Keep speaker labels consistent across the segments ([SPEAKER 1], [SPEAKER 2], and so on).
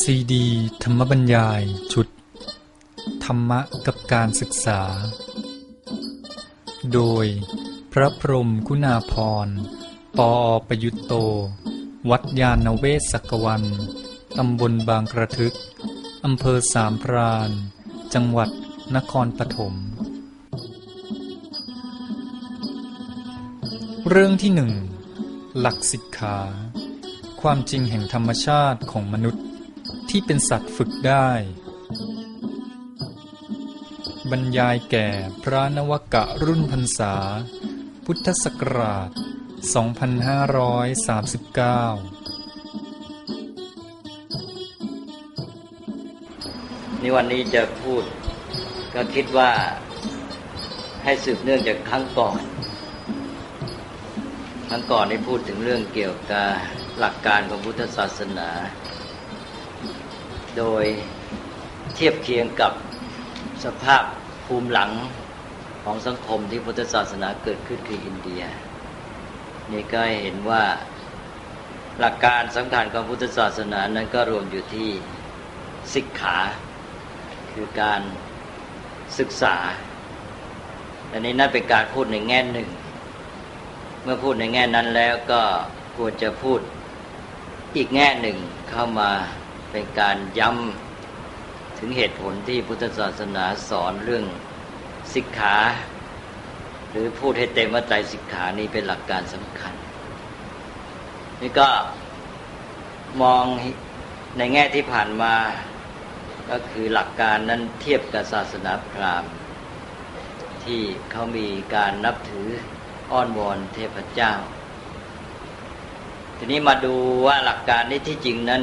[SPEAKER 1] ซีดี ธรรมบรรยายชุด ธรรมะกับการศึกษา โดยพระพรมคุณาพร ปออประยุตโต วัดยาณเวศกวัน ตำบลบางกระทึก อำเภอสามพราน จังหวัดนครปฐม เรื่องที่หนึ่ง หลักสิกขา ความจริงแห่งธรรมชาติของมนุษย์ ที่เป็นสัตว์ฝึกได้ บรรยายแก่พระนวกะรุ่นพรรษา พุทธศักราช 2539
[SPEAKER 2] นี่วันนี้จะพูด ก็คิดว่าให้สืบเนื่องจากครั้งก่อน ครั้งก่อนได้พูดถึงเรื่องเกี่ยวกับหลักการของพุทธศาสนา โดยเทียบเคียงกับสภาพภูมิหลังของสังคมที่พุทธศาสนาเกิดขึ้นคืออินเดีย นี่ก็เห็นว่าหลักการสำคัญของพุทธศาสนานั้นก็รวมอยู่ที่สิกขา คือการศึกษา อันนี้นั่นเป็นการพูดในแง่หนึ่ง เมื่อพูดในแง่นั้นแล้วก็ควรจะพูดอีกแง่หนึ่งเข้ามา เป็นการย้ำถึงเหตุผลที่พุทธศาสนาสอนเรื่องสิกขา หรือพูดให้เต็มว่าใจสิกขานี้เป็นหลักการสำคัญ นี่ก็มองในแง่ที่ผ่านมาก็คือหลักการนั้นเทียบกับศาสนาพราหมณ์ที่เขามีการนับถืออ้อนวอนเทพเจ้า ทีนี้มาดูว่าหลักการนี้ที่จริงนั้น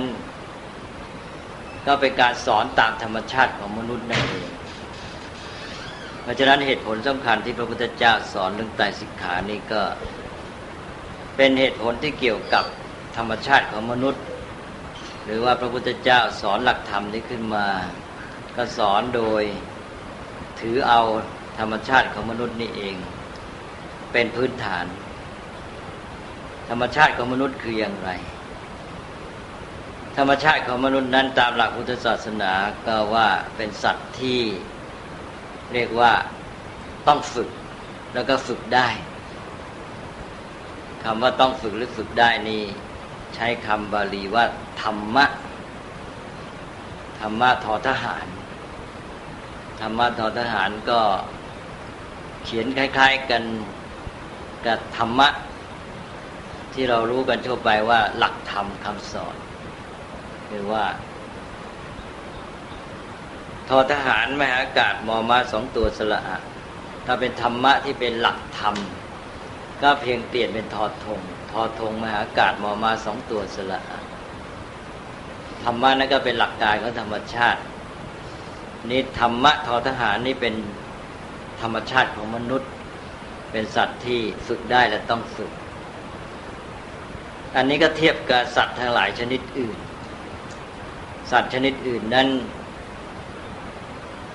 [SPEAKER 2] ก็เป็นการสอนตามธรรมชาติของมนุษย์นั่นเองเพราะฉะนั้นเหตุผลสำคัญที่พระพุทธเจ้าสอนเรื่องไตรสิกขานี้ก็ เป็นเหตุผลที่เกี่ยวกับธรรมชาติของมนุษย์ หรือว่าพระพุทธเจ้าสอนหลักธรรมนี้ขึ้นมา ก็สอนโดยถือเอาธรรมชาติของมนุษย์นี่เอง เป็นพื้นฐาน ธรรมชาติของมนุษย์คืออย่างไร ธรรมชาติของมนุษย์นั้นตามหลักพุทธศาสนาก็ว่าเป็นสัตว์ที่เรียกว่าต้องฝึกแล้วก็ฝึกได้คำว่าต้องฝึกหรือฝึกได้นี่ใช้คำบาลีว่า ธรรมะ ธรรมะทอทหาร ธรรมะทอทหารก็เขียนคล้าย ๆกันกับธรรมะ ที่เรารู้กันทั่วไปว่าหลักธรรมคำสอน หรือว่าทอทหารมหาอากาศมอมาสองตัวสละอะถ้าเป็นธรรมะที่เป็นหลักธรรม ก็เพียงเปลี่ยนเป็นทอทงทอทงมหากาศมอมาสองตัวสละอะธรรมะนั่นก็เป็นหลักการของธรรมชาติ นี่ธรรมะทอทหารนี่เป็นธรรมชาติของมนุษย์ เป็นสัตว์ที่ฝึกได้และต้องฝึก อันนี้ก็เทียบกับสัตว์ทั้งหลายชนิดอื่น สัตว์ชนิดอื่นนั้น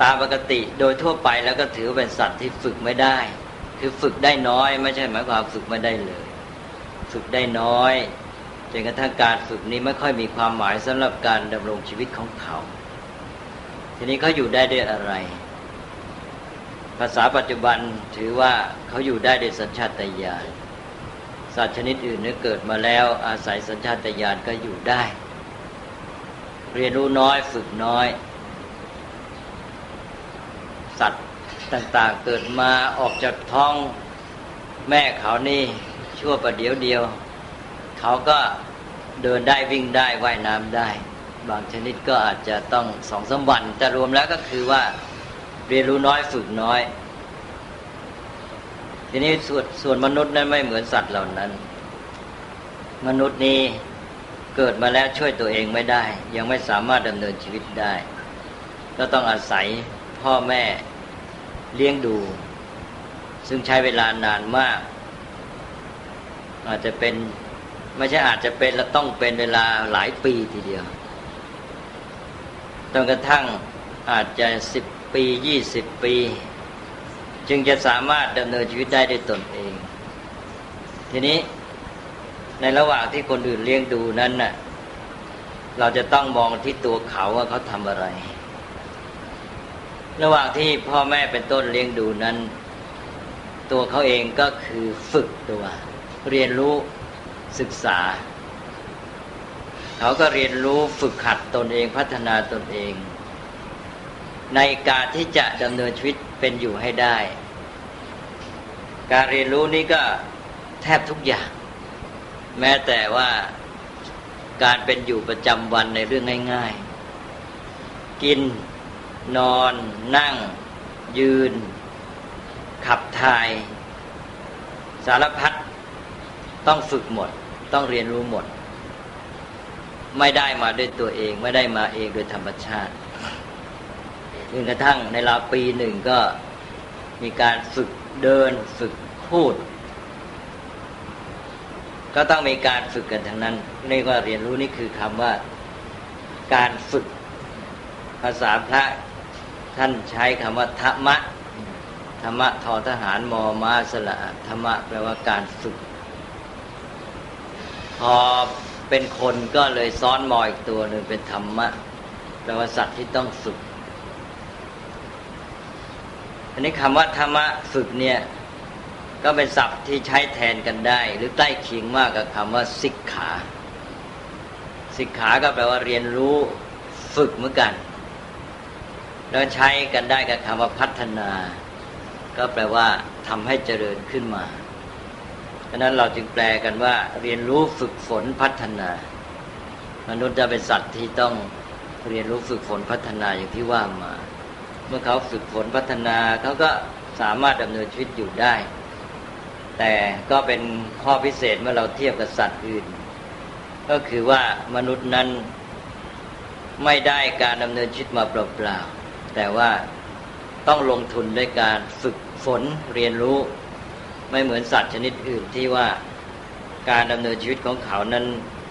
[SPEAKER 2] ตามปกติโดยทั่วไปแล้วก็ถือเป็นสัตว์ที่ฝึกไม่ได้ คือฝึกได้น้อย ไม่ใช่หมายความฝึกไม่ได้เลย ฝึกได้น้อยจนกระทั่งการฝึกนี้ไม่ค่อยมีความหมายสำหรับการดำรงชีวิตของเขา ทีนี้เขาอยู่ได้ด้วยอะไร ภาษาปัจจุบันถือว่าเขาอยู่ได้ด้วยสัญชาตญาณสัตว์ชนิดอื่นเนี่ยเกิดมาแล้วอาศัยสัญชาตญาณก็อยู่ได้ เรียนรู้น้อยฝึกน้อย สัตว์ต่างๆเกิดมาออกจากท้องแม่เขานี่ชั่วประเดี๋ยวเดียว เขาก็เดินได้วิ่งได้ว่ายน้ำได้ บางชนิดก็อาจจะต้องสองสามวันแต่รวมแล้วก็คือว่าเรียนรู้น้อยฝึกน้อย ทีนี้ส่วนส่วนมนุษย์นั้นไม่เหมือนสัตว์เหล่านั้น มนุษย์นี้ เกิดมาแล้วช่วยตัวเองไม่ได้ ยังไม่สามารถดำเนินชีวิตได้ ก็ต้องอาศัยพ่อแม่เลี้ยงดู ซึ่งใช้เวลานานมาก อาจจะเป็นไม่ใช่อาจจะเป็นและต้องเป็นเวลาหลายปีทีเดียวจนกระทั่งอาจจะสิบปียี่สิบปี จึงจะสามารถดำเนินชีวิตได้ด้วยตนเอง ทีนี้ ในระหว่างที่คนอื่นเลี้ยงดูนั้นน่ะ เราจะต้องมองที่ตัวเขาว่าเขาทำอะไร ระหว่างที่พ่อแม่เป็นต้นเลี้ยงดูนั้น ตัวเขาเองก็คือฝึกตัว เรียนรู้ศึกษา เขาก็เรียนรู้ฝึกขัดตนเองพัฒนาตนเอง ในการที่จะดำเนินชีวิตเป็นอยู่ให้ได้ การเรียนรู้นี้ก็แทบทุกอย่าง แม้แต่ว่าการเป็นอยู่ประจำวันในเรื่องง่าย ๆ กินนอน นั่ง ยืน ขับถ่าย สารพัดต้องฝึกหมด ต้องเรียนรู้หมด ไม่ได้มาด้วยตัวเอง ไม่ได้มาเองโดยธรรมชาติจนกระทั่งในราวปีหนึ่งก็มีการฝึกเดิน ฝึกพูด ก็ต้องมีการฝึกกันทั้งนั้นเรียกว่าเรียนรู้นี่คือคำว่าการฝึกภาษาพระท่านใช้คำว่าธรรมะธรรมะทอทหารมอมาสละธรรมะแปลว่าการฝึก พอเป็นคนก็เลยซ้อนมออีกตัวหนึ่งเป็นธรรมะแปลว่าสัตว์ที่ต้องฝึกอันนี้คำว่าธรรมะฝึกเนี่ย ก็เป็นศัพท์ที่ใช้แทนกันได้ หรือใกล้เคียงมากกับคำว่าสิกขา สิกขาก็แปลว่าเรียนรู้ฝึกเหมือนกัน แล้วใช้กันได้กับคำว่าพัฒนา ก็แปลว่าทำให้เจริญขึ้นมาฉะนั้นเราจึงแปลกันว่า เรียนรู้ฝึกฝนพัฒนา มนุษย์จะเป็นสัตว์ที่ต้องเรียนรู้ฝึกฝนพัฒนาอย่างที่ว่ามา เมื่อเขาฝึกฝนพัฒนาเขาก็สามารถดำเนินชีวิตอยู่ได้ แต่ก็เป็นข้อพิเศษเมื่อเราเทียบกับสัตว์อื่น ก็คือว่ามนุษย์นั้นไม่ได้การดำเนินชีวิตมาเปล่าๆแต่ว่าต้องลงทุนด้วยการฝึกฝนเรียนรู้ ไม่เหมือนสัตว์ชนิดอื่นที่ว่าการดำเนินชีวิตของเขานั้น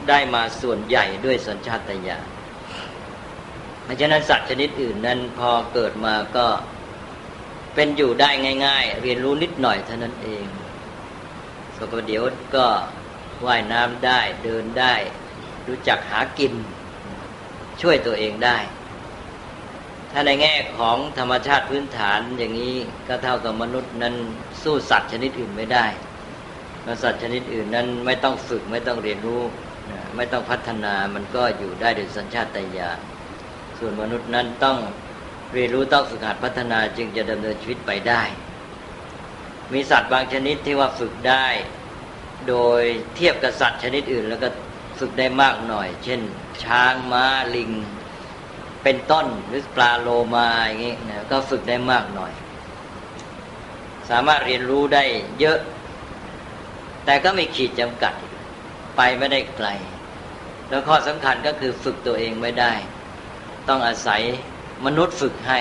[SPEAKER 2] ได้มาส่วนใหญ่ด้วยสัญชาตญาณเพราะฉะนั้นสัตว์ชนิดอื่นนั้นพอเกิดมาก็เป็นอยู่ได้ง่าย ๆ เรียนรู้นิดหน่อยเท่านั้นเอง สก็เดี๋ยวก็ว่ายน้ำได้เดินได้ รู้จักหากิน ช่วยตัวเองได้ ถ้าในแง่ของธรรมชาติพื้นฐานอย่างนี้ก็เท่ากับมนุษย์นั้นสู้สัตว์ชนิดอื่นไม่ได้สัตว์ชนิดอื่นนั้นไม่ต้องฝึกไม่ต้องเรียนรู้ไม่ต้องพัฒนามันก็อยู่ได้โดยสัญชาตญาณส่วนมนุษย์นั้นต้องเรียนรู้ต้องฝึกหัดพัฒนาจึงจะดำเนินชีวิตไปได้ มีสัตว์บางชนิดที่ว่าฝึกได้ โดยเทียบกับสัตว์ชนิดอื่น แล้วก็ฝึกได้มากหน่อย เช่น ช้างม้าลิง เป็นต้นหรือปลาโลมาอย่างนี้นะก็ฝึกได้มากหน่อย สามารถเรียนรู้ได้เยอะ แต่ก็มีขีดจำกัด ไปไม่ได้ไกล แล้วข้อสำคัญก็คือฝึกตัวเองไม่ได้ ต้องอาศัยมนุษย์ฝึกให้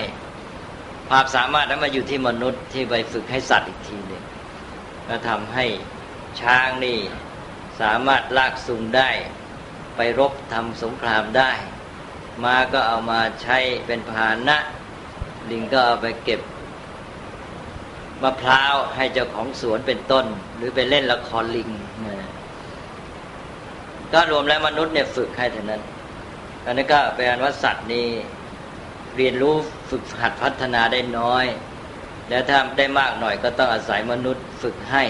[SPEAKER 2] ความสามารถนั้นมาอยู่ที่มนุษย์ที่ไปฝึกให้สัตว์อีกทีหนึ่งก็ทำให้ช้างนี่สามารถลากซุงได้ ไปรบทำสงครามได้ม้าก็เอามาใช้เป็นพาหนะ ลิงก็เอาไปเก็บมะพร้าวให้เจ้าของสวนเป็นต้น หรือไปเล่นละครลิงนะก็รวมแล้วมนุษย์เนี่ยฝึกให้เท่านั้นอันนี้ก็เป็นว่าสัตว์นี่เรียนรู้ ฝึกหัดพัฒนาได้น้อย แล้วถ้าได้มากหน่อยก็ต้องอาศัยมนุษย์ฝึกให้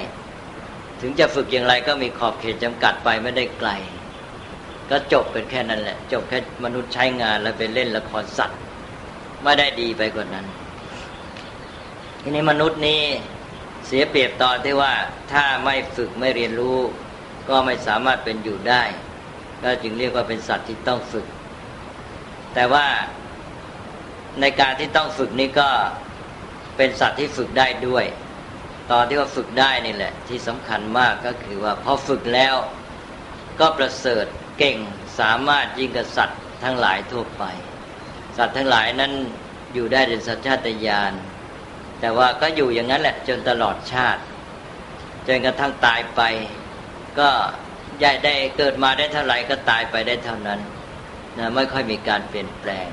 [SPEAKER 2] ถึงจะฝึกอย่างไรก็มีขอบเขตจำกัดไปไม่ได้ไกล ก็จบเป็นแค่นั้นแหละ จบแค่มนุษย์ใช้งานแล้วไปเล่นละครสัตว์ไม่ได้ดีไปกว่านั้น ทีนี้มนุษย์นี้เสียเปรียบตอนที่ว่าถ้าไม่ฝึกไม่เรียนรู้ ก็ไม่สามารถเป็นอยู่ได้ ก็จึงเรียกว่าเป็นสัตว์ที่ต้องฝึก แต่ว่า ในการที่ต้องฝึกนี้ก็เป็นสัตว์ที่ฝึกได้ด้วย ตอนที่ว่าฝึกได้นี่แหละ ที่สำคัญมากก็คือว่าพอฝึกแล้วก็ประเสริฐเก่งสามารถยิ่งกับสัตว์ทั้งหลายทั่วไป สัตว์ทั้งหลายนั้นอยู่ได้ในสัญชาตญาณแต่ว่าก็อยู่อย่างนั้นแหละจนตลอดชาติจนกระทั่งตายไป ก็ย่ายได้เกิดมาได้เท่าไหร่ก็ตายไปได้เท่านั้นนะไม่ค่อยมีการเปลี่ยนแปลง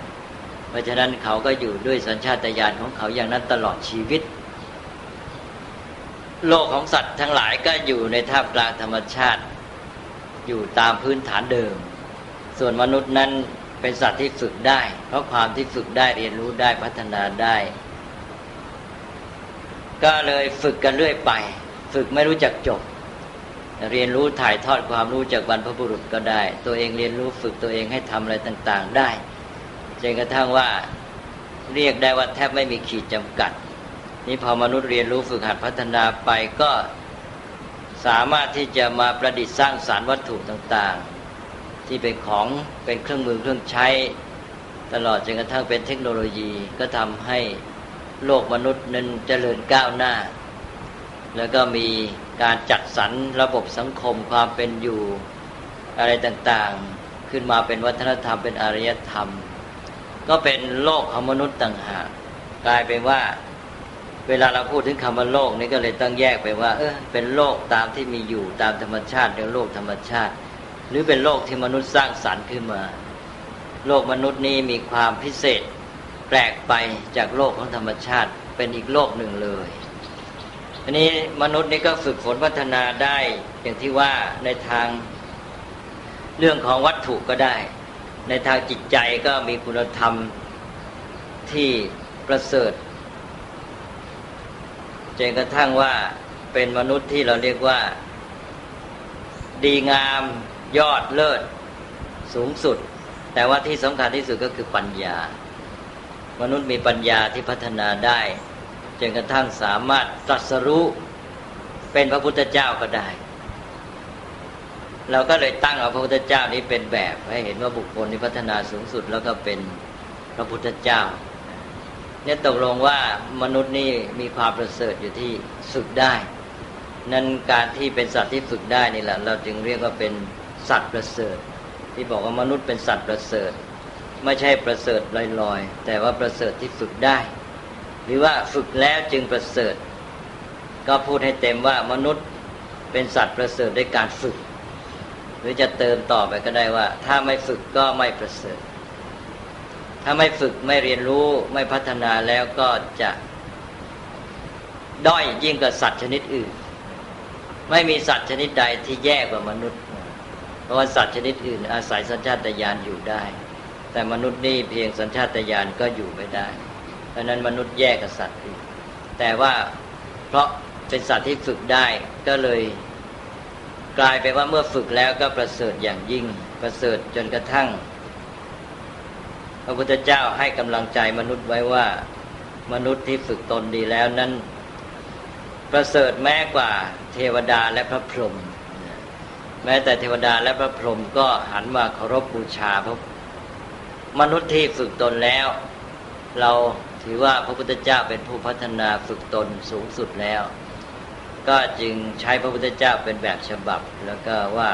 [SPEAKER 2] เพราะฉะนั้นเขาก็อยู่ด้วยสัญชาตญาณของเขาอย่างนั้นตลอดชีวิต โลกของสัตว์ทั้งหลายก็อยู่ในท่ามกลางธรรมชาติ อยู่ตามพื้นฐานเดิม ส่วนมนุษย์นั้นเป็นสัตว์ที่ฝึกได้ เพราะความที่ฝึกได้เรียนรู้ได้พัฒนาได้ ก็เลยฝึกกันเรื่อยไป ฝึกไม่รู้จักจบ เรียนรู้ถ่ายทอดความรู้จากบรรพบุรุษก็ได้ ตัวเองเรียนรู้ฝึกตัวเองให้ทำอะไรต่าง ๆ ได้ จนกระทั่งว่าเรียกได้ว่าแทบไม่มีขีดจำกัด นี่พอมนุษย์เรียนรู้ฝึกหัดพัฒนาไปก็สามารถที่จะมาประดิษฐ์สร้างสารวัตถุต่างๆ ที่เป็นของเป็นเครื่องมือเครื่องใช้ ตลอดจนกระทั่งเป็นเทคโนโลยีก็ทำให้โลกมนุษย์นั้นเจริญก้าวหน้า แล้วก็มีการจัดสรรระบบสังคมความเป็นอยู่อะไรต่างๆ ขึ้นมาเป็นวัฒนธรรมเป็นอารยธรรม ก็เป็นโลกของมนุษย์ต่างหากกลายเป็นว่า เวลาเราพูดถึงคำว่าโลกนี่ก็เลยต้องแยกไปว่า เออเป็นโลกตามที่มีอยู่ตามธรรมชาติเรียกโลกธรรมชาติ หรือเป็นโลกที่มนุษย์สร้างสรรค์ขึ้นมา โลกมนุษย์นี้มีความพิเศษ แปลกไปจากโลกของธรรมชาติเป็นอีกโลกหนึ่งเลยอันนี้มนุษย์นี่ก็ฝึกฝนพัฒนาได้อย่างที่ว่าในทางเรื่องของวัตถุก็ได้ ในทางจิตใจก็มีคุณธรรมที่ประเสริฐจนกระทั่งว่าเป็นมนุษย์ที่เราเรียกว่า ดีงามยอดเลิศ สูงสุด แต่ว่าที่สำคัญที่สุดก็คือปัญญา มนุษย์มีปัญญาที่พัฒนาได้จนกระทั่งสามารถตรัสรู้เป็นพระพุทธเจ้าก็ได้ เราก็เลยตั้งเอาพระพุทธเจ้านี้เป็นแบบให้เห็นว่าบุคคลที่พัฒนาสูงสุดแล้วก็เป็นพระพุทธเจ้า เนี่ยตกลงว่ามนุษย์นี่มีความประเสริฐอยู่ที่ฝึกได้ นั้นการที่เป็นสัตว์ที่ฝึกได้นี่แหละ เราจึงเรียกว่าเป็นสัตว์ประเสริฐ ที่บอกว่ามนุษย์เป็นสัตว์ประเสริฐ ไม่ใช่ประเสริฐลอยๆ แต่ว่าประเสริฐที่ฝึกได้ หรือว่าฝึกแล้วจึงประเสริฐ ก็พูดให้เต็มว่ามนุษย์เป็นสัตว์ประเสริฐด้วยการฝึก หรือจะเติมต่อไปก็ได้ว่า ถ้าไม่ฝึกก็ไม่ประเสริฐ ถ้าไม่ฝึกไม่เรียนรู้ไม่พัฒนาแล้วก็จะด้อยยิ่งกว่าสัตว์ชนิดอื่น ไม่มีสัตว์ชนิดใดที่แย่กว่ามนุษย์ เพราะว่าสัตว์ชนิดอื่น อาศัยสัญชาตญาณอยู่ได้ แต่มนุษย์นี่เพียงสัญชาตญาณก็อยู่ไม่ได้ เพราะนั้นมนุษย์แย่กับสัตว์อื่นแต่ว่าเพราะเป็นสัตว์ที่ฝึกได้ก็เลย กลายเป็นว่าเมื่อฝึกแล้วก็ประเสริฐอย่างยิ่ง ประเสริฐจนกระทั่ง พระพุทธเจ้าให้กำลังใจมนุษย์ไว้ว่า มนุษย์ที่ฝึกตนดีแล้วนั้น ประเสริฐแม้กว่าเทวดาและพระพรหมแม้แต่เทวดาและพระพรหมก็หันมาเคารพบูชาพระมนุษย์ที่ฝึกตนแล้ว เราถือว่าพระพุทธเจ้าเป็นผู้พัฒนาฝึกตนสูงสุดแล้ว ก็จึงใช้พระพุทธเจ้าเป็นแบบฉบับ แล้วก็ว่า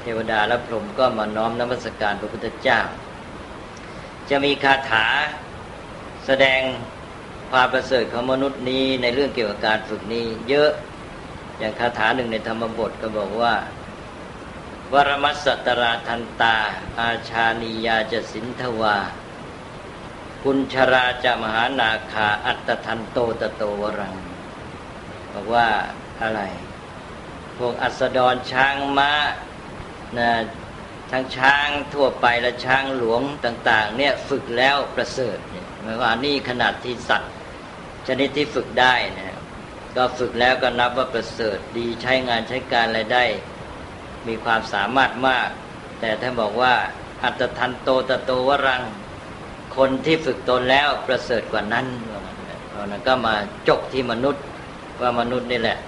[SPEAKER 2] เทวดาและพรหมก็มาน้อมนมัสการพระพุทธเจ้า จะมีคาถาแสดงความประเสริฐของมนุษย์นี้ในเรื่องเกี่ยวกับการฝึกนี้ เยอะอย่างคาถาหนึ่งในธรรมบทก็บอกว่าวรมัสสตราทันตา อาชานียาจะสินทวากุญชราจะมหานาคาอัตตทันโตตโตวรังบอกว่า อะไร พวกอัสดรช้างม้านะทั้งช้างทั่วไปและช้างหลวงต่าง ๆ เนี่ยฝึกแล้วประเสริฐเนี่ยหมายว่านี่ขนาดที่สัตว์ชนิดที่ฝึกได้นะก็ฝึกแล้วก็นับว่าประเสริฐดีใช้งานใช้การอะไรได้ มีความสามารถมาก แต่ถ้านบอกว่าอัตทันโตตะโตวรัง คนที่ฝึกตนแล้วประเสริฐกว่านั้นเพราะนั้นก็มาจบที่มนุษย์ว่ามนุษย์นี่แหละ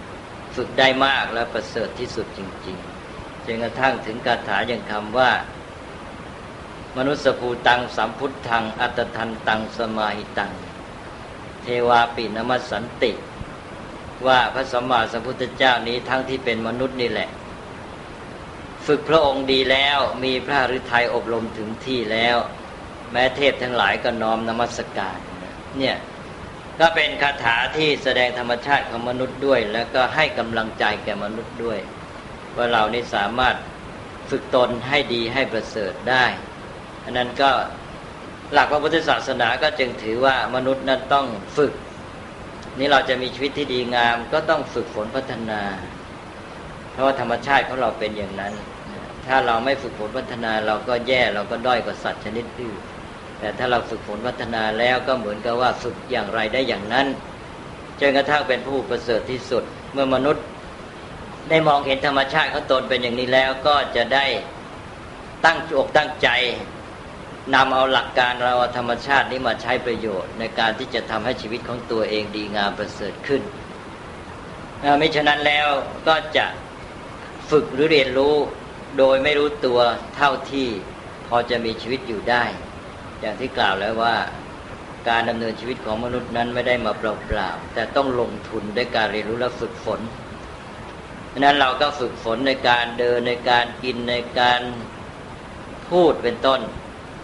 [SPEAKER 2] ฝึกได้มากและประเสริฐที่สุดจริงๆจนกระทั่งถึงคาถาอย่างคำว่า มนุษย์ภูตังสัมพุทธัง อัตทันตังสมาหิตัง เทวาปินมัสสันติ ว่าพระสัมมาสัมพุทธเจ้านี้ทั้งที่เป็นมนุษย์นี่แหละ ฝึกพระองค์ดีแล้วมีพระฤทัยอบรมถึงที่แล้ว แม้เทพทั้งหลายก็น้อมนมัสการเนี่ย ก็เป็นคาถาที่แสดงธรรมชาติของมนุษย์ด้วย แล้วก็ให้กำลังใจแก่มนุษย์ด้วย ว่าเรานี่สามารถฝึกตนให้ดีให้ประเสริฐได้อันนั้นก็หลักพระพุทธศาสนาก็จึงถือว่ามนุษย์นั้นต้องฝึก นี่เราจะมีชีวิตที่ดีงาม ก็ต้องฝึกฝนพัฒนา เพราะว่าธรรมชาติของเราเป็นอย่างนั้น ถ้าเราไม่ฝึกฝนพัฒนาเราก็แย่เราก็ด้อยกว่าสัตว์ชนิดอื่น แต่ถ้าเราฝึกฝนพัฒนาแล้วก็เหมือนกับว่าฝึกอย่างไรได้อย่างนั้นจนกระทั่งเป็นผู้ประเสริฐที่สุด เมื่อมนุษย์ได้มองเห็นธรรมชาติของตนเป็นอย่างนี้แล้วก็จะได้ตั้งอกตั้งใจนำเอาหลักการเราธรรมชาตินี้มาใช้ประโยชน์ ในการที่จะทำให้ชีวิตของตัวเองดีงามประเสริฐขึ้นไม่ฉะนั้นแล้วก็จะฝึกหรือเรียนรู้โดยไม่รู้ตัวเท่าที่พอจะมีชีวิตอยู่ได้ อย่างที่กล่าวแล้วว่าการดำเนินชีวิตของมนุษย์นั้นไม่ได้มาเปล่าๆแต่ต้องลงทุนด้วยการเรียนรู้และฝึกฝนดังนั้นเราก็ฝึกฝนในการเดินในการกินในการพูดเป็นต้น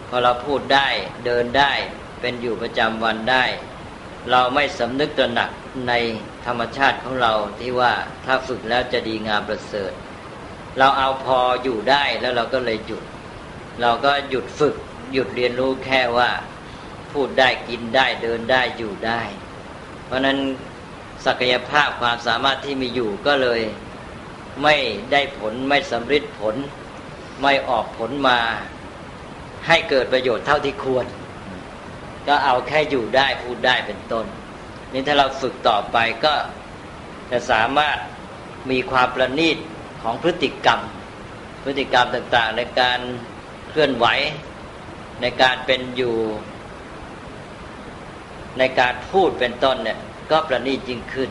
[SPEAKER 2] พอเราพูดได้เดินได้เป็นอยู่ประจำวันได้ เราไม่สำนึกตระหนักในธรรมชาติของเราที่ว่าถ้าฝึกแล้วจะดีงามประเสริฐ เราเอาพออยู่ได้แล้วเราก็เลยหยุด เราก็หยุดฝึก หยุดเรียนรู้แค่ว่าพูดได้กินได้เดินได้อยู่ได้ เพราะนั้นศักยภาพความสามารถที่มีอยู่ก็เลยไม่ได้ผลไม่สำเร็จผล ไม่ออกผลมาให้เกิดประโยชน์เท่าที่ควร ก็เอาแค่อยู่ได้พูดได้เป็นต้น นี่ถ้าเราฝึกต่อไปก็จะสามารถมีความประณีตของพฤติกรรม พฤติกรรมต่างๆ ในการเคลื่อนไหว ในการเป็นอยู่ ในการพูดเป็นต้นเนี่ย ก็ประณีตยิ่งขึ้น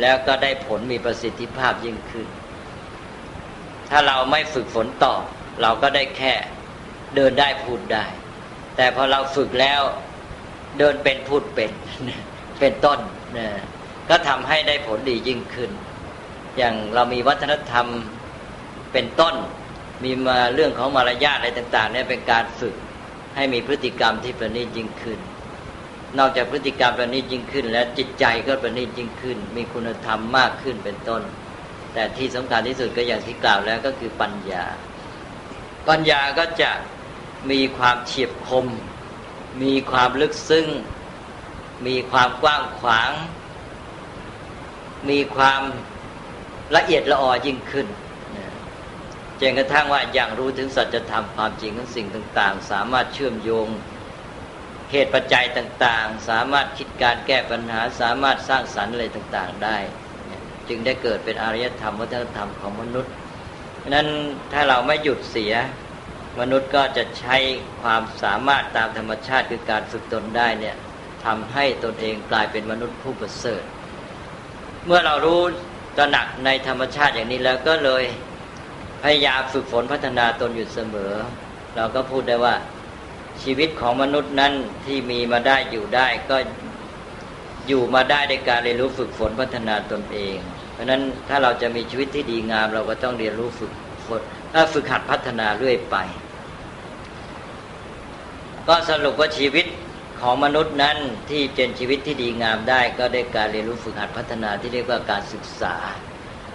[SPEAKER 2] แล้วก็ได้ผลมีประสิทธิภาพยิ่งขึ้น ถ้าเราไม่ฝึกฝนต่อ เราก็ได้แค่เดินได้พูดได้ แต่พอเราฝึกแล้วเดินเป็นพูดเป็นเป็นต้นนะก็ทำให้ได้ผลดียิ่งขึ้น อย่างเรามีวัฒนธรรมเป็นต้น มีมาเรื่องของมารยาทอะไรต่าง ๆ เนี่ยเป็นการฝึก ให้มีพฤติกรรมที่ประณีตยิ่งขึ้น นอกจากพฤติกรรมประณีตยิ่งขึ้น แล้วจิตใจก็ประณีตยิ่งขึ้น มีคุณธรรมมากขึ้นเป็นต้น แต่ที่สำคัญที่สุดก็อย่างที่กล่าวแล้วก็คือปัญญา ปัญญาก็จะมีความเฉียบคม มีความลึกซึ้ง มีความกว้างขวาง มีความละเอียดละออยิ่งขึ้น จนกระทั่งว่าอย่างรู้ถึงสัจธรรมความจริงของสิ่งต่าง ๆ สามารถเชื่อมโยงเหตุปัจจัยต่างๆ สามารถคิดการแก้ปัญหา สามารถสร้างสรรค์อะไรต่างๆ ได้ จึงได้เกิดเป็นอารยธรรมวัฒนธรรมของมนุษย์นั้นถ้าเราไม่หยุดเสีย มนุษย์ก็จะใช้ความสามารถตามธรรมชาติคือการฝึกตนได้เนี่ยทำให้ตนเองกลายเป็นมนุษย์ผู้ประเสริฐ เมื่อเรารู้ตระหนักในธรรมชาติอย่างนี้แล้วก็เลย พยายามฝึกฝนพัฒนาตนอยู่เสมอ เราก็พูดได้ว่าชีวิตของมนุษย์นั้นที่มีมาได้อยู่ได้ก็อยู่มาได้ในการเรียนรู้ฝึกฝนพัฒนาตนเอง เพราะนั้นถ้าเราจะมีชีวิตที่ดีงาม เราก็ต้องเรียนรู้ฝึกฝนฝึกหัดพัฒนาเรื่อยไป ก็สรุปว่าชีวิตของมนุษย์นั้นที่เป็นชีวิตที่ดีงามได้ ก็ได้การเรียนรู้ฝึกหัดพัฒนาที่เรียกว่าการศึกษา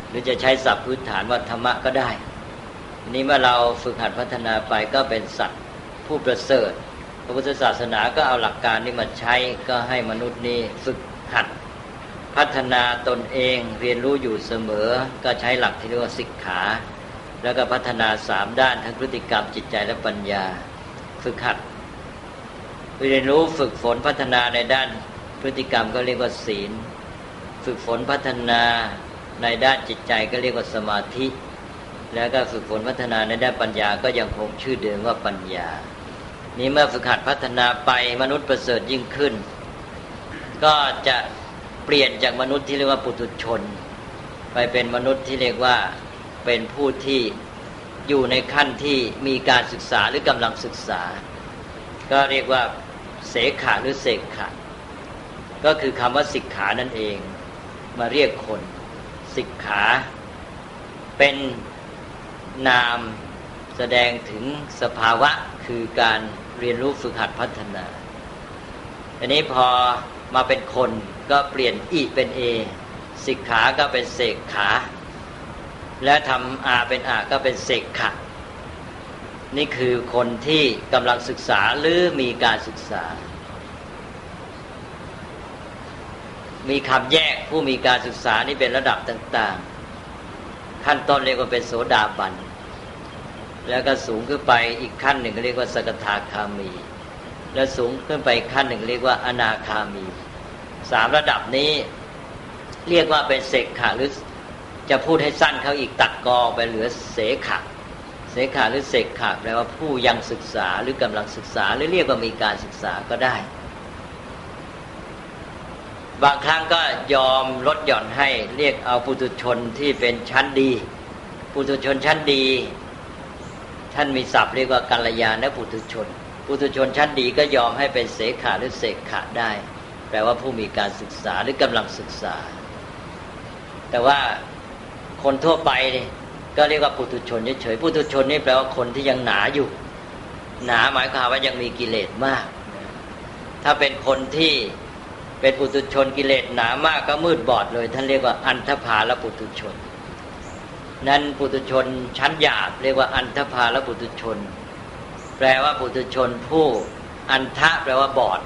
[SPEAKER 2] หรือจะใช้ศัพท์พื้นฐานว่าธรรมะก็ได้ นี้เมื่อเราฝึกหัดพัฒนาไปก็เป็นสัตว์ผู้ประเสริฐ พระพุทธศาสนาก็เอาหลักการนี้มาใช้ก็ให้มนุษย์นี้ฝึกหัดพัฒนาตนเองเรียนรู้อยู่เสมอ ก็ใช้หลักที่เรียกว่าศิกขา แล้วก็พัฒนาสามด้านทั้งพฤติกรรมจิตใจและปัญญา ฝึกหัดเรียนรู้ฝึกฝนพัฒนาในด้านพฤติกรรมก็เรียกว่าศีล ฝึกฝนพัฒนาในด้านจิตใจก็เรียกว่าสมาธิ แล้วก็ฝึกฝนพัฒนาในด้านปัญญาก็ยังคงชื่อเดิมว่าปัญญา นี้เมื่อฝึกหัดพัฒนาไปมนุษย์ประเสริฐยิ่งขึ้น ก็จะเปลี่ยนจากมนุษย์ที่เรียกว่าปุถุชน ไปเป็นมนุษย์ที่เรียกว่าเป็นผู้ที่อยู่ในขั้นที่มีการศึกษาหรือกำลังศึกษา ก็เรียกว่าเสขาหรือเสกขะก็คือคำว่าสิกขานั่นเอง มาเรียกคนสิกขาเป็น นามแสดงถึงสภาวะคือการเรียนรู้ฝึกหัดพัฒนา อันนี้พอมาเป็นคนก็เปลี่ยนอีเป็นเอสิกขาก็เป็นเสกขา และทำอาเป็นอาก็เป็นเสกขะนี่คือคนที่กำลังศึกษาหรือมีการศึกษา มีคำแยกผู้มีการศึกษานี่เป็นระดับต่าง ๆ ขั้นต้นเรียกว่าเป็นโสดาบัน แล้วก็สูงขึ้นไปอีกขั้นหนึ่งเรียกว่าสกทาคามี แล้วสูงขึ้นไปอีกขั้นหนึ่งเรียกว่าอนาคามีสามระดับนี้ เรียกว่าเป็นเสกขะหรือจะพูดให้สั้นเขาอีกตัดกอไปเหลือเสขะเสขะหรือเสกขะแปลว่าผู้ยังศึกษาหรือกำลังศึกษาหรือเรียกว่ามีการศึกษาก็ได้ บางครั้งก็ยอมลดหย่อนให้เรียกเอาปุถุชนที่เป็นชั้นดีปุถุชนชั้นดี ท่านมีศัพท์เรียกว่ากัลยาณปุถุชนปุถุชนชั้นดีก็ยอมให้เป็นเสขาหรือเสกขะได้ แปลว่าผู้มีการศึกษาหรือกำลังศึกษา แต่ว่าคนทั่วไปนี่ก็เรียกว่าปุถุชนเฉยๆปุถุชนนี่แปลว่าคนที่ยังหนาอยู่ หนาหมายความว่ายังมีกิเลสมาก ถ้าเป็นคนที่ เป็นปุถุชนกิเลสหนามากก็มืดบอดเลย ท่านเรียกว่าอันธพาลปุถุชน นั้นปุถุชนชั้นหยาบเรียกว่าอันธพาลปุถุชน แปลว่าปุถุชนผู้อันทะแปลว่าบอด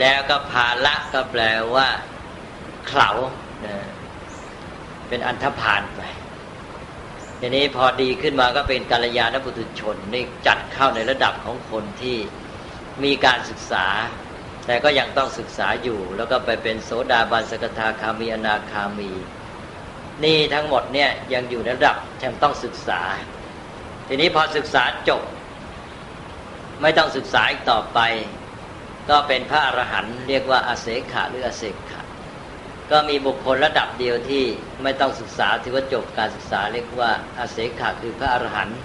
[SPEAKER 2] แล้วก็ภาละก็แปลว่าเข่าเป็นอันธพาลไปทีนี้พอดีขึ้นมาก็เป็นกัลยาณปุถุชนนี่จัดเข้าในระดับของคนที่มีการศึกษา แต่ก็ยังต้องศึกษาอยู่ แล้วก็ไปเป็นโสดาบันสกทาคามีอนาคามี นี่ทั้งหมดเนี่ยยังอยู่ในระดับยังต้องศึกษา ทีนี้พอศึกษาจบ ไม่ต้องศึกษาอีกต่อไป ก็เป็นพระอรหันต์เรียกว่าอาเสขะหรืออาเสขะก็มีบุคคลระดับเดียวที่ไม่ต้องศึกษาถือว่าจบการศึกษาเรียกว่าอาเสขะคือพระอรหันต์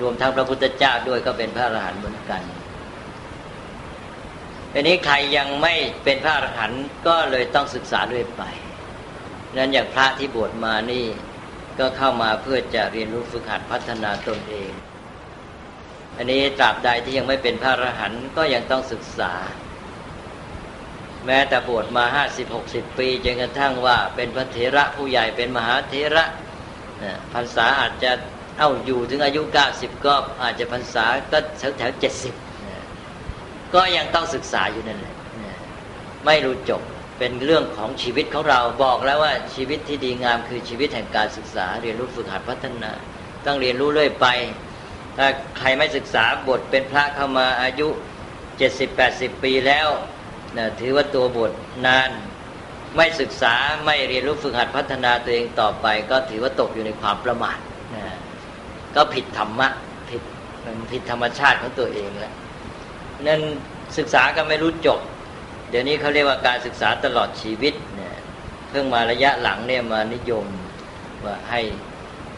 [SPEAKER 2] รวมทั้งพระพุทธเจ้าด้วยก็เป็นพระอรหันต์เหมือนกัน ทีนี้ใครยังไม่เป็นพระอรหันต์ก็เลยต้องศึกษาด้วยไปนั้นอย่างพระที่บวชมานี่ก็เข้ามาเพื่อจะเรียนรู้ฝึกหัดพัฒนาตนเอง อันนี้ตราบใดที่ยังไม่เป็นพระอรหันต์ก็ยังต้องศึกษา แม้แต่บวชมาห้าสิบหกสิบปีจนกระทั่งว่าเป็นพระเถระผู้ใหญ่เป็นมหาเถระพรรษาอาจจะเอ้าอยู่ถึงอายุเก้าสิบก็อาจจะพรรษาก็แถวแถวเจ็ดสิบ ก็ยังต้องศึกษาอยู่นั่นแหละไม่รู้จบเป็นเรื่องของชีวิตของเราบอกแล้วว่าชีวิตที่ดีงามคือชีวิตแห่งการศึกษา เรียนรู้ฝึกหัดพัฒนา ต้องเรียนรู้เรื่อยไป ถ้าใครไม่ศึกษาบทเป็นพระเข้ามาอายุเจ็ดสิบแปดสิบปีแล้วนะถือว่าตัวบทนาน ไม่ศึกษาไม่เรียนรู้ฝึกหัดพัฒนาตัวเองต่อไป ก็ถือว่าตกอยู่ในความประมาทนะก็ผิดธรรมะผิดผิดธรรมชาติของตัวเองแล้ว นั่นศึกษาก็ไม่รู้จบ เดี๋ยวนี้เขาเรียกว่าการศึกษาตลอดชีวิตเนี่ยเพิ่งมาระยะหลังเนี่ยมานิยมว่าให้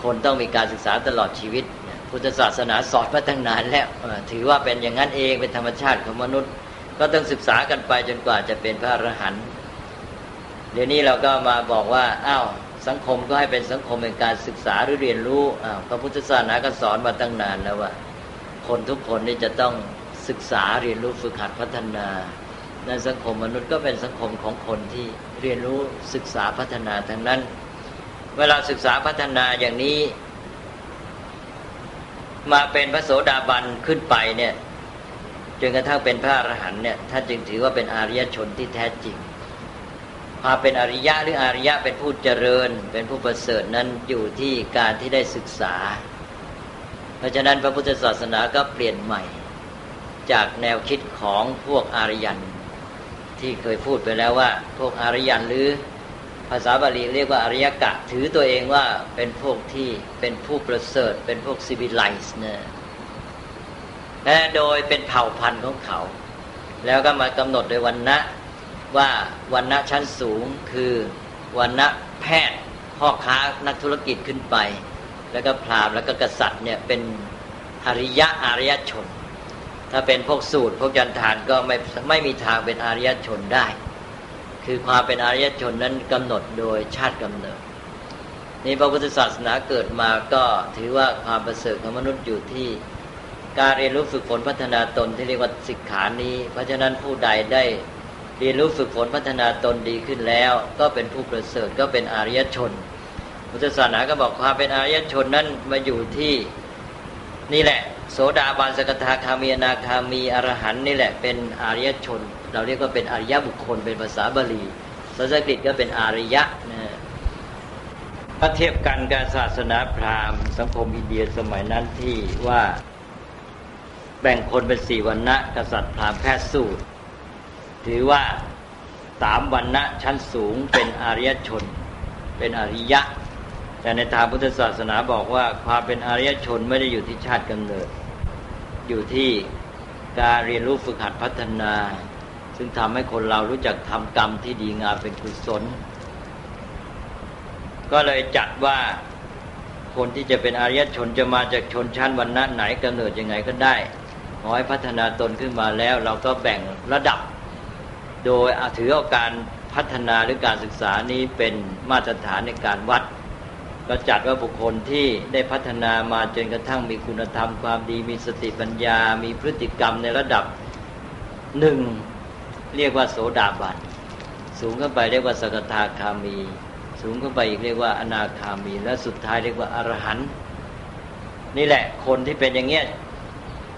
[SPEAKER 2] คนต้องมีการศึกษาตลอดชีวิต พุทธศาสนาสอนมาตั้งนานแล้วถือว่าเป็นอย่างนั้นเองเป็นธรรมชาติของมนุษย์ ก็ต้องศึกษากันไปจนกว่าจะเป็นพระอรหันต์เดี๋ยวนี้เราก็มาบอกว่าอ้าวสังคมก็ให้เป็นสังคมเป็นการศึกษาหรือเรียนรู้อ้าวพระพุทธศาสนาก็สอนมาตั้งนานแล้วว่า คนทุกคนนี่จะต้อง ศึกษาเรียนรู้ฝึกหัดพัฒนาในสังคมมนุษย์ก็เป็นสังคมของคนที่เรียนรู้ศึกษาพัฒนาทั้งนั้น เวลาศึกษาพัฒนาอย่างนี้ มาเป็นพระโสดาบันขึ้นไปเนี่ยจนกระทั่งเป็นพระอรหันเนี่ยท่านจึงถือว่าเป็นอริยชนที่แท้จริงความเป็นอริยะหรืออริยะเป็นผู้เจริญ เป็นผู้ประเสริฐนั้นอยู่ที่การที่ได้ศึกษา เพราะฉะนั้นพระพุทธศาสนาก็เปลี่ยนใหม่ จากแนวคิดของพวกอารยัน ที่เคยพูดไปแล้วว่า พวกอารยันหรือภาษาบาลีเรียกว่าอริยกะ ถือตัวเองว่าเป็นพวกที่เป็นผู้ประเสริฐ เป็นพวกซิวิไลซ์เนี่ยและโดยเป็นเผ่าพันธุ์ของเขา แล้วก็มากำหนดโดยวันนะว่าวันนะชั้นสูงคือวันนะแพทย์พ่อค้านักธุรกิจขึ้นไป แล้วก็พราหมณ์แล้วก็กษัตริย์เนี่ยเป็นอริยะอารยชน ถ้าเป็นพวกสูตรพวกยันทานก็ไม่ไม่มีทางเป็นอารยชนได้ คือความเป็นอารยชนนั้นกำหนดโดยชาติกำเนิดนี่พระพุทธศาสนาเกิดมาก็ถือว่าความประเสริฐของมนุษย์อยู่ที่การเรียนรู้ฝึกฝนพัฒนาตนที่เรียกว่าสิกขานี้ เพราะฉะนั้นผู้ใดได้เรียนรู้ฝึกฝนพัฒนาตนดีขึ้นแล้ว ก็เป็นผู้ประเสริฐก็เป็นอริยชน พุทธศาสนาก็บอกความเป็นอริยชนนั้นมาอยู่ที่นี่แหละ โสดาบันสกทาคามีนาคามีอรหันนี่แหละเป็นอริยชน เราเรียกว่าเป็นอริยบุคคลเป็นภาษาบาลีภาษาอังกฤษก็เป็นอริยะนะถ้าเทียบกันกับศาสนาพราหมณ์สังคมอินเดียสมัยนั้นที่ว่าแบ่งคนเป็นสี่วันนะกษัตริย์พราหมณ์แพทย์สูตร ถือว่าสามวันนะชั้นสูงเป็นอารยชน เป็นอริยะ แต่ในทางพุทธศาสนาบอกว่าความเป็นอารยชนไม่ได้อยู่ที่ชาติกำเนิด อยู่ที่การเรียนรู้ฝึกหัดพัฒนา ซึ่งทำให้คนเรารู้จักทำกรรมที่ดีงามเป็นกุศล ก็เลยจัดว่าคนที่จะเป็นอารยชนจะมาจากชนชั้นวรรณะไหนกำเนิดยังไงก็ได้ขอให้พัฒนาตนขึ้นมาแล้ว เราก็แบ่งระดับ โดยถือเอาการพัฒนาหรือการศึกษานี้เป็นมาตรฐานในการวัด ก็จัดว่าบุคคลที่ได้พัฒนามาจนกระทั่งมีคุณธรรมความดีมีสติปัญญา มีพฤติกรรมในระดับหนึ่งเรียกว่าโสดาบันสูงขึ้นไปเรียกว่าสกทาคามี สูงขึ้นไปอีกเรียกว่าอนาคามี และสุดท้ายเรียกว่าอรหันต์นี่แหละคนที่เป็นอย่างเงี้ย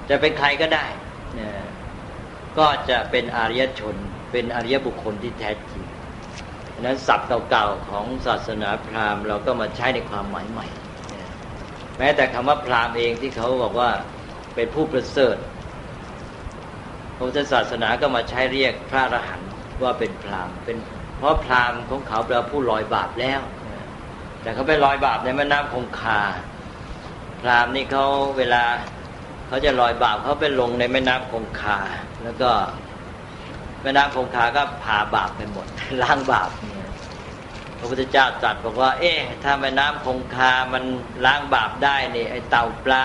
[SPEAKER 2] จะเป็นใครก็ได้นะก็จะเป็นอารยชน เป็นอริยบุคคลที่แท้จริง นั้นศัพท์เก่าๆของศาสนาพราหมณ์เราก็มาใช้ในความหมายใหม่ แม้แต่คำว่าพราหมณ์เองที่เขาบอกว่าเป็นผู้ประเสริฐพระพุทธศาสนาก็มาใช้เรียกพระอรหันต์ว่าเป็นพราหมณ์เป็นเพราะพราหมณ์ของเขาแปลว่าผู้ลอยบาปแล้ว แต่เขาไปลอยบาปในแม่น้ำคงคา พราหมณ์นี่เขาเวลาเขาจะลอยบาปเขาไปลงในแม่น้ำคงคา แล้วก็แม่น้ำคงคาก็ผ่าบาปไปหมดล้างบาปเระพุทธเจ้าตรัสบอกว่า เอ๊ะถ้าแม่น้ำคงคา มันล้างบาปได้นี่ไอเต่าปลา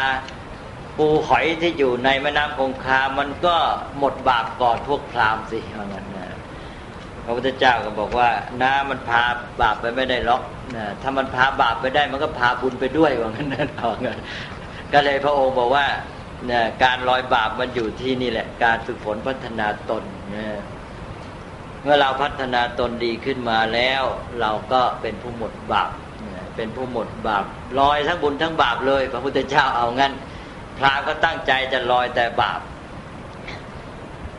[SPEAKER 2] ปูหอยที่อยู่ในแม่น้ำคงคา มันก็หมดบาปก่อนพวกพราหมณ์สิว่างั้นนะพระพุทธเจ้าก็บอกว่าน้ำมันพาบาปไปไม่ได้หรอกนะถ้ามันพาบาปไปได้มันก็พาบุญไปด้วยว่างั้นนะว่างั้นก็เลยพระองค์บอกว่านะการลอยบาปมันอยู่ที่นี่แหละ การฝึกฝนพัฒนาตนนะ เมื่อเราพัฒนาตนดีขึ้นมาแล้ว เราก็เป็นผู้หมดบาปเป็นผู้หมดบาปลอยทั้งบุญทั้งบาปเลย พระพุทธเจ้าเอางั้น พราหมณ์ก็ตั้งใจจะลอยแต่บาป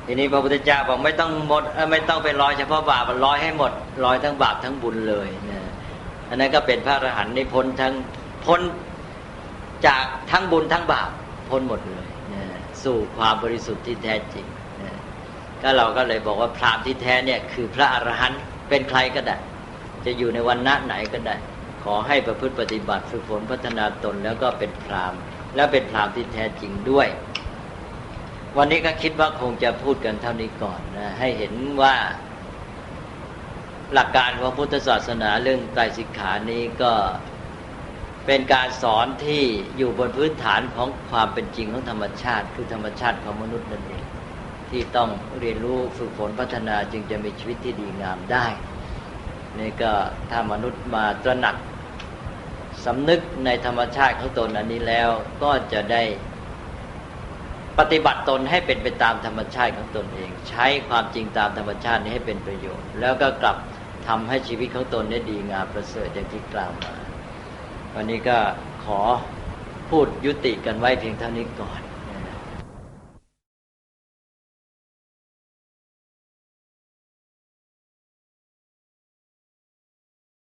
[SPEAKER 2] ทีนี้พระพุทธเจ้าบอกไม่ต้องหมดไม่ต้องไปลอยเฉพาะบาปลอยให้หมดลอยทั้งบาปทั้งบุญเลยนะอันนั้นก็เป็นพระอรหันต์ในพ้นทั้งพ้นจากทั้งบุญทั้งบาปพ้นหมดเลยนะสู่ความบริสุทธิ์ที่แท้จริง ก็เราก็เลยบอกว่าพราหมณ์ที่แท้เนี่ยคือพระอรหันต์เป็นใครก็ได้ จะอยู่ในวันณะไหนก็ได้ ขอให้ประพฤติปฏิบัติฝึกฝนพัฒนาตนแล้วก็เป็นพราหมณ์ และเป็นพราหมณ์ที่แท้จริงด้วย วันนี้ก็คิดว่าคงจะพูดกันเท่านี้ก่อนนะให้เห็นว่า หลักการของพุทธศาสนาเรื่องไตรสิกขานี้ก็เป็นการสอนที่อยู่บนพื้นฐานของความเป็นจริงของธรรมชาติ คือธรรมชาติของมนุษย์นั่นเอง ที่ต้องเรียนรู้ฝึกฝนพัฒนาจึงจะมีชีวิตที่ดีงามได้ นี่ก็ถ้ามนุษย์มาตระหนักสำนึกในธรรมชาติของตนอันนี้แล้วก็จะได้ปฏิบัติตนให้เป็นไปตามธรรมชาติของตนเอง ใช้ความจริงตามธรรมชาตินี้ให้เป็นประโยชน์ แล้วก็กลับทำให้ชีวิตของตนได้ดีงามประเสริฐอย่างที่กล่าวมา วันนี้ก็ขอพูดยุติกันไว้เพียงเท่านี้ก่อน